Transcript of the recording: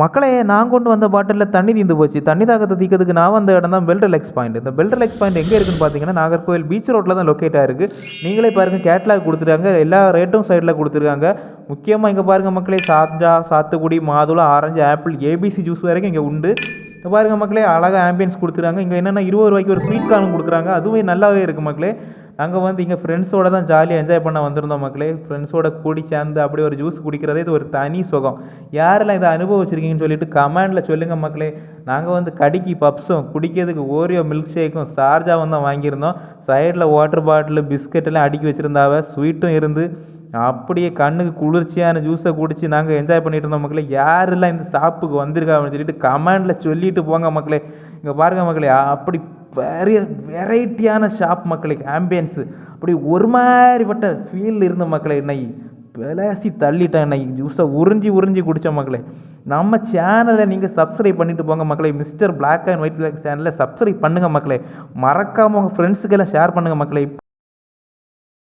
மக்களே நான் கொண்டு வந்த பாட்டிலில் தண்ணி தீந்து போச்சு. தண்ணி தாக்கத்தை தீக்கிறதுக்கு நான் வந்த இடம் தான் பெல்ட் லெக்ஸ் பாயிண்ட் இந்த பெல்ட் பாயிண்ட் எங்கே இருக்குன்னு பார்த்தீங்கன்னா நாகர்கோவில் பீச் ரோட்டில் தான் லொக்கேட் ஆயிருக்கு. நீங்களே பாருங்கள் கேட்லாக் கொடுத்துருக்காங்க. எல்லா ரேட்டும் சைடில் கொடுத்துருக்காங்க. முக்கியமாக இங்கே பாருங்கள் மக்களே சாத்தா சாத்துக்குடி மாதுளை ஆரஞ்சு ஆப்பிள் ஏபிசி ஜூஸ் வரைக்கும் இங்கே உண்டு. இப்போ பாருங்கள் மக்களே அழகாக ஆம்பியன்ஸ் கொடுத்துருக்காங்க. இங்கே என்னென்னா இருபது ரூபாய்க்கு ஒரு ஸ்வீட் கார்ன் கொடுக்குறாங்க. அதுவே நல்லாவே இருக்குது மக்களே. நாங்கள் வந்து இங்கே ஃப்ரெண்ட்ஸோடு தான் ஜாலியாக என்ஜாய் பண்ண வந்திருந்தோம் மக்களே. ஃப்ரெண்ட்ஸோட கூடி சேர்ந்து அப்படி ஒரு ஜூஸ் குடிக்கிறதே இது ஒரு தனி சுகம். யாரெல்லாம் இதை அனுபவிச்சிருக்கீங்கன்னு சொல்லிட்டு கமெண்டில் சொல்லுங்கள் மக்களே. நாங்கள் வந்து கடிக்கு பப்ஸும் குடிக்கிறதுக்கு ஓரியோ மில்க் ஷேக்கும் சார்ஜாவும் தான் வாங்கியிருந்தோம். சைடில் வாட்டர் பாட்டில் பிஸ்கெட்டெல்லாம் அடுக்கி வச்சுருந்தாவ ஸ்வீட்டும் இருந்து அப்படியே கண்ணுக்கு குளிர்ச்சியான ஜூஸை குடிச்சு நாங்கள் என்ஜாய் பண்ணிட்டு இருந்தோம் மக்களே. யாரெல்லாம் இந்த ஷாப்புக்கு வந்திருக்கா அப்படின்னு சொல்லிட்டு கமெண்டில் சொல்லிட்டு போங்க மக்களே. இங்கே பாருங்கள் மக்களே அப்படி வெரிய வெரைட்டியான ஷாப் மக்களுக்கு ஆம்பியன்ஸு அப்படி ஒரு மாதிரிப்பட்ட ஃபீல் இருந்த மக்களை என்னை விளாசி தள்ளிட்டேன் என்னை ஜூஸை உறிஞ்சி உறிஞ்சி குடித்த மக்களே. நம்ம சேனலை நீங்கள் சப்ஸ்கிரைப் பண்ணிட்டு போங்க மக்களே. Mister black and white black சேனலை சப்ஸ்கிரைப் பண்ணுங்கள் மக்களே மறக்காமல் உங்கள் ஃப்ரெண்ட்ஸுக்கெல்லாம் ஷேர் பண்ணுங்கள் மக்களே.